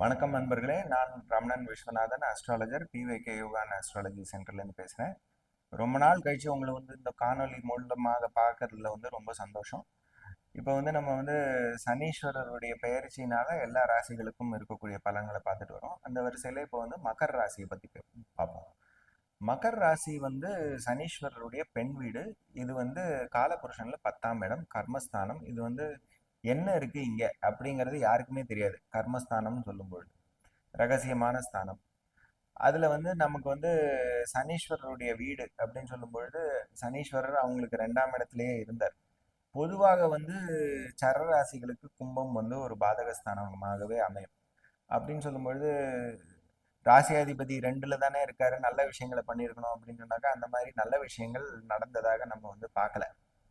வணக்கம் நண்பர்களே. நான் Ramanan Viswanathan astrologer PVK yoga and astrology சென்டர்லேருந்து பேசுகிறேன் ரொம்ப நாள் கழிச்சு உங்களை வந்து இந்த காணொலி மூலமாக பார்க்கறதுல வந்து ரொம்ப சந்தோஷம். இப்போ வந்து நம்ம வந்து சனீஸ்வரருடைய பெயர்ச்சினால எல்லா ராசிகளுக்கும் இருக்கக்கூடிய பலன்களை பார்த்துட்டு வரோம். அந்த வரிசையில் இப்போ வந்து மகர் ராசியை பற்றி பார்ப்போம். மகர் ராசி வந்து சனீஸ்வரருடைய பெண் வீடு. இது வந்து காலபுருஷனில் பத்தாம் இடம் கர்மஸ்தானம். இது வந்து என்ன இருக்கு இங்க அப்படிங்கிறது யாருக்குமே தெரியாது. கர்மஸ்தானம்னு சொல்லும்பொழுது. ரகசியமான ஸ்தானம். அதுல வந்து நமக்கு வந்து சனீஸ்வரருடைய வீடு அப்படின்னு சொல்லும்பொழுது சனீஸ்வரர் அவங்களுக்கு ரெண்டாம் இடத்துலயே இருந்தார். பொதுவாக வந்து சரராசிகளுக்கு கும்பம் வந்து ஒரு பாதகஸ்தானமாகவே அமையும். அப்படின்னு சொல்லும்பொழுது ராசியாதிபதி ரெண்டுல தானே இருக்காரு. நல்ல விஷயங்களை பண்ணியிருக்கணும் அப்படின்னு சொன்னாக்கா அந்த மாதிரி நல்ல விஷயங்கள் நடந்ததாக நம்ம வந்து பார்க்கல.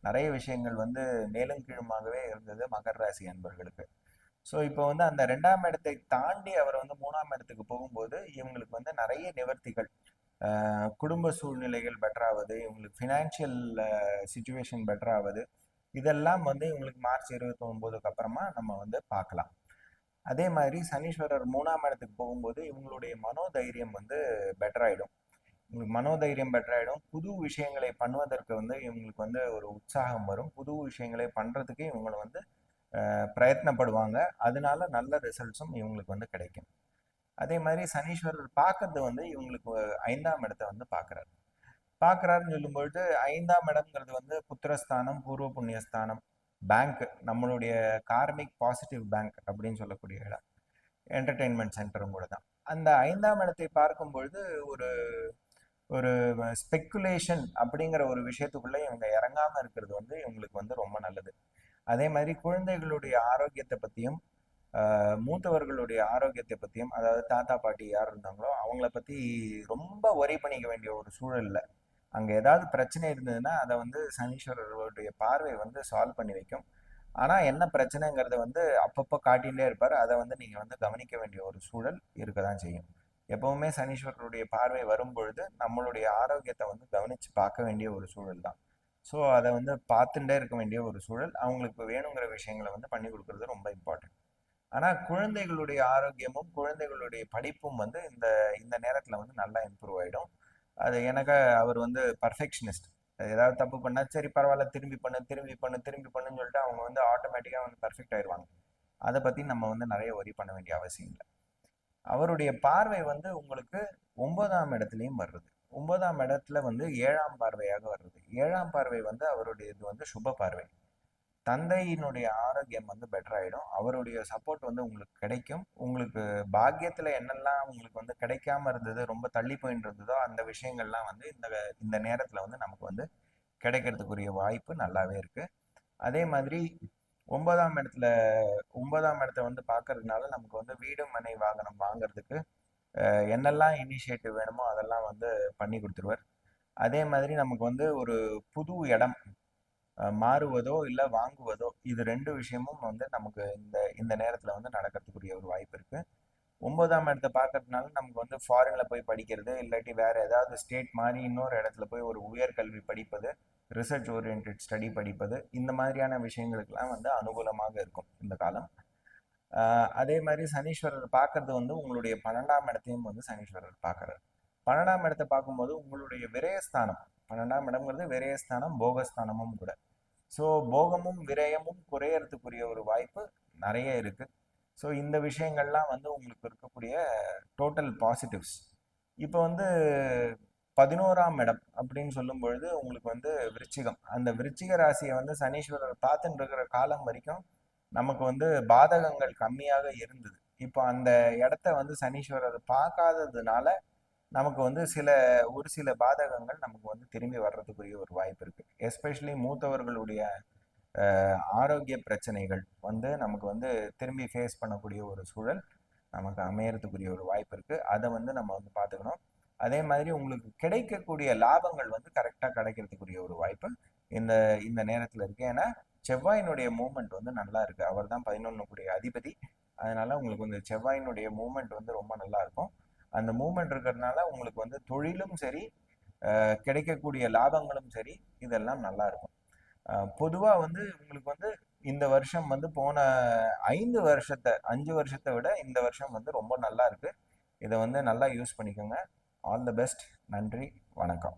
நிறைய விஷயங்கள் வந்து மேலும் கீழுமாகவே இருந்தது மகர ராசி அன்பர்களுக்கு. ஸோ இப்போ வந்து அந்த ரெண்டாம் இடத்தை தாண்டி அவர் வந்து மூணாம் இடத்துக்கு போகும்போது இவங்களுக்கு வந்து நிறைய நிவர்த்திகள். குடும்ப சூழ்நிலைகள் பெட்டராவது இவங்களுக்கு ஃபினான்ஷியல் சுச்சுவேஷன் பெட்டராவது இதெல்லாம் வந்து இவங்களுக்கு மார்ச் இருபத்தி ஒன்பதுக்கு அப்புறமா நம்ம வந்து பார்க்கலாம். அதே மாதிரி சனீஸ்வரர் மூணாம் இடத்துக்கு போகும்போது இவங்களுடைய மனோதைரியம் வந்து பெட்டராயிடும் உங்களுக்கு மனோதைரியம் பெட்டர் புது விஷயங்களை பண்ணுவதற்கு வந்து இவங்களுக்கு வந்து ஒரு உற்சாகம் வரும். புது விஷயங்களை பண்ணுறதுக்கு இவங்களை வந்து பிரயத்னப்படுவாங்க அதனால நல்ல ரிசல்ட்ஸும் இவங்களுக்கு வந்து கிடைக்கும். அதே மாதிரி சனீஸ்வரர் பார்க்கறது வந்து இவங்களுக்கு ஐந்தாம் இடத்தை வந்து பார்க்கறாரு. பார்க்குறாருன்னு சொல்லும்பொழுது ஐந்தாம் இடம்ங்கிறது வந்து புத்திரஸ்தானம் பூர்வ புண்ணியஸ்தானம் பேங்க் நம்மளுடைய கார்மிக் பாசிட்டிவ் பேங்க் அப்படின்னு சொல்லக்கூடிய இடம். என்டர்டெயின்மெண்ட் சென்டரும் கூட தான். அந்த ஐந்தாம் இடத்தை பார்க்கும் பொழுது ஒரு ஒரு ஸ்பெக்குலேஷன் அப்படிங்கிற ஒரு விஷயத்துக்குள்ள இவங்க இறங்காம இருக்கிறது வந்து இவங்களுக்கு வந்து ரொம்ப நல்லது. அதே மாதிரி குழந்தைகளுடைய ஆரோக்கியத்தை பத்தியும் மூத்தவர்களுடைய ஆரோக்கியத்தை பத்தியும் அதாவது தாத்தா பாட்டி யார் இருந்தாங்களோ அவங்கள பத்தி ரொம்ப ஒரி பண்ணிக்க வேண்டிய ஒரு சூழல்ல அங்க ஏதாவது பிரச்சனை இருந்ததுன்னா அதை வந்து சனீஸ்வரர்களுடைய பார்வை வந்து சால்வ் பண்ணி வைக்கும். ஆனா என்ன பிரச்சனைங்கிறத வந்து அப்பப்போ காட்டிகிட்டே இருப்பார். அதை வந்து நீங்க வந்து கவனிக்க வேண்டிய ஒரு சூழல் இருக்க தான் செய்யும். எப்பவுமே சனீஸ்வரருடைய பார்வை வரும் பொழுது நம்மளுடைய ஆரோக்கியத்தை வந்து கவனித்து பார்க்க வேண்டிய ஒரு சூழல் தான். ஸோ அதை வந்து பார்த்துட்டே இருக்க வேண்டிய ஒரு சூழல். அவங்களுக்கு வேணுங்கிற விஷயங்களை வந்து பண்ணி கொடுக்கறது ரொம்ப இம்பார்ட்டன்ட் ஆனால் குழந்தைகளுடைய ஆரோக்கியமும் குழந்தைகளுடைய படிப்பும் வந்து இந்த இந்த நேரத்தில் வந்து நல்லா இம்ப்ரூவ் ஆகிடும் அது எனக்கு அவர் வந்து பர்ஃபெக்ஷனிஸ்ட் ஏதாவது தப்பு பண்ணால் சரி பரவாயில்ல திரும்பி பண்ணு திரும்பி பண்ணு திரும்பி பண்ணுன்னு சொல்லிட்டு அவங்க வந்து ஆட்டோமேட்டிக்காக வந்து பர்ஃபெக்ட் ஆயிடுவாங்க அதை பற்றி நம்ம வந்து நிறைய ஒரி பண்ண வேண்டிய அவசியம் இல்லை. அவருடைய பார்வை வந்து உங்களுக்கு ஒன்பதாம் இடத்துலையும் வர்றது. ஒன்பதாம் இடத்துல வந்து ஏழாம் பார்வையாக வர்றது. ஏழாம் பார்வை வந்து அவருடைய இது வந்து சுப பார்வை. தந்தையினுடைய ஆரோக்கியம் வந்து பெட்டர் ஆகிடும் அவருடைய சப்போர்ட் வந்து உங்களுக்கு கிடைக்கும். உங்களுக்கு பாக்கியத்தில் என்னெல்லாம் உங்களுக்கு வந்து கிடைக்காம இருந்தது ரொம்ப தள்ளி போயிட்டு இருந்ததோ அந்த விஷயங்கள்லாம் வந்து இந்த இந்த நேரத்தில் வந்து நமக்கு வந்து கிடைக்கிறதுக்குரிய வாய்ப்பு நல்லாவே இருக்குது அதே மாதிரி ஒன்பதாம் இடத்துல ஒன்பதாம் இடத்த வந்து பார்க்கறதுனால நமக்கு வந்து வீடு மனை வாகனம் வாங்குறதுக்கு என்னெல்லாம் இனிஷியேட்டிவ் வேணுமோ அதெல்லாம் வந்து பண்ணி கொடுத்துருவார். அதே மாதிரி நமக்கு வந்து ஒரு புது இடம் மாறுவதோ இல்லை வாங்குவதோ இது ரெண்டு விஷயமும் வந்து நமக்கு இந்த இந்த நேரத்தில் வந்து நடக்கிறதுக்குரிய ஒரு வாய்ப்பு இருக்குது ஒன்பதாம் இடத்தை பார்க்கறதுனால நமக்கு வந்து ஃபாரினில் போய் படிக்கிறது இல்லாட்டி வேறு ஏதாவது ஸ்டேட் மாதிரி இன்னொரு இடத்துல போய் ஒரு உயர்கல்வி படிப்பது ரிசர்ச் ஓரியன்ட் ஸ்டடி படிப்பது இந்த மாதிரியான விஷயங்களுக்கெல்லாம் வந்து அனுகூலமாக இருக்கும் இந்த காலம். அதே மாதிரி சனீஸ்வரர் பார்க்கறது வந்து உங்களுடைய பன்னெண்டாம் இடத்தையும் வந்து சனீஸ்வரர் பார்க்கறாரு. பன்னெண்டாம் இடத்தை பார்க்கும்போது உங்களுடைய விரயஸ்தானம் பன்னெண்டாம் இடம்ங்கிறது விரயஸ்தானம் போகஸ்தானமும் கூட. ஸோ போகமும் விரயமும் குறையறதுக்குரிய ஒரு வாய்ப்பு நிறைய இருக்குது ஸோ இந்த விஷயங்கள்லாம் வந்து உங்களுக்கு இருக்கக்கூடிய டோட்டல் பாசிட்டிவ்ஸ் இப்போ வந்து பதினோராம் இடம் அப்படின்னு சொல்லும் பொழுது உங்களுக்கு வந்து விருச்சிகம். அந்த விருச்சிக ராசியை வந்து சனீஸ்வரர் பார்த்துட்டு இருக்கிற காலம் வரைக்கும் நமக்கு வந்து பாதகங்கள் கம்மியாக இருந்தது. இப்போ அந்த இடத்த வந்து சனீஸ்வரர் பார்க்காததுனால நமக்கு வந்து சில ஒரு சில பாதகங்கள் நமக்கு வந்து திரும்பி வர்றதுக்குரிய ஒரு வாய்ப்பு இருக்கு. எஸ்பெஷலி மூத்தவர்களுடைய ஆரோக்கிய பிரச்சனைகள் வந்து நமக்கு வந்து திரும்பி ஃபேஸ் பண்ணக்கூடிய ஒரு சூழல் நமக்கு அமையறதுக்குரிய ஒரு வாய்ப்பு இருக்கு. அதை வந்து நம்ம வந்து பார்த்துக்கணும். அதே மாதிரி உங்களுக்கு கிடைக்கக்கூடிய லாபங்கள் வந்து கரெக்டாக கிடைக்கிறதுக்குரிய ஒரு வாய்ப்பு இந்த இந்த நேரத்தில் இருக்கு. ஏன்னா செவ்வாயினுடைய மூமெண்ட் வந்து நல்லா இருக்கு. அவர் தான் பதினொன்னுக்குடைய அதிபதி. அதனால உங்களுக்கு வந்து செவ்வாயினுடைய மூமெண்ட் வந்து ரொம்ப நல்லா இருக்கும். அந்த மூமெண்ட் இருக்கிறதுனால உங்களுக்கு வந்து தொழிலும் சரி கிடைக்கக்கூடிய லாபங்களும் சரி இதெல்லாம் நல்லா இருக்கும். பொதுவாக வந்து உங்களுக்கு வந்து இந்த வருஷம் வந்து போன ஐந்து வருஷத்தை அஞ்சு வருஷத்தை விட இந்த வருஷம் வந்து ரொம்ப நல்லா இருக்கு. இதை வந்து நல்லா யூஸ் பண்ணிக்கோங்க. ஆல் தி பெஸ்ட் நன்றி வணக்கம்